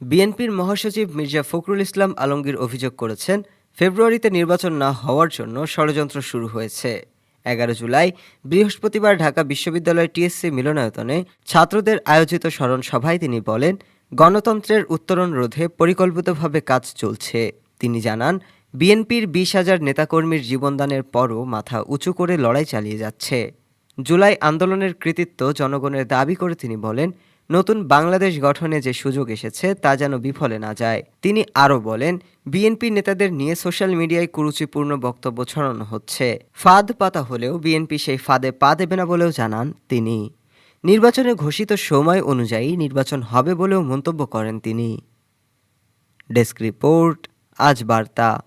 বিএনপির মহাসচিব মির্জা ফখরুল ইসলাম আলমগীর অভিযোগ করেছেন, ফেব্রুয়ারিতে নির্বাচন না হওয়ার জন্য ষড়যন্ত্র শুরু হয়েছে। এগারো জুলাই, বৃহস্পতিবার ঢাকা বিশ্ববিদ্যালয় টিএসসি মিলনায়তনে ছাত্রদের আয়োজিত স্মরণ সভায় তিনি বলেন, গণতন্ত্রের উত্তরণ রোধে পরিকল্পিতভাবে কাজ চলছে। তিনি জানান, বিএনপির বিশ হাজার নেতাকর্মীর জীবনদানের পরও মাথা উঁচু করে লড়াই চালিয়ে যাচ্ছে। জুলাই আন্দোলনের কৃতিত্ব জনগণের দাবি করে তিনি বলেন নতুন বাংলাদেশ গঠনে যে সুযোগ এসেছে তা যেন বিফলে না যায়। তিনি আরও বলেন, বিএনপি নেতাদের নিয়ে সোশ্যাল মিডিয়ায় কুরুচিপূর্ণ বক্তব্য ছড়ানো হচ্ছে। ফাঁদ পাতা হলেও বিএনপি সেই ফাঁদে পা দেবে না বলেও জানান তিনি। নির্বাচনে ঘোষিত সময় অনুযায়ী নির্বাচন হবে বলেও মন্তব্য করেন তিনি। ডেস্ক রিপোর্ট, আজ বার্তা।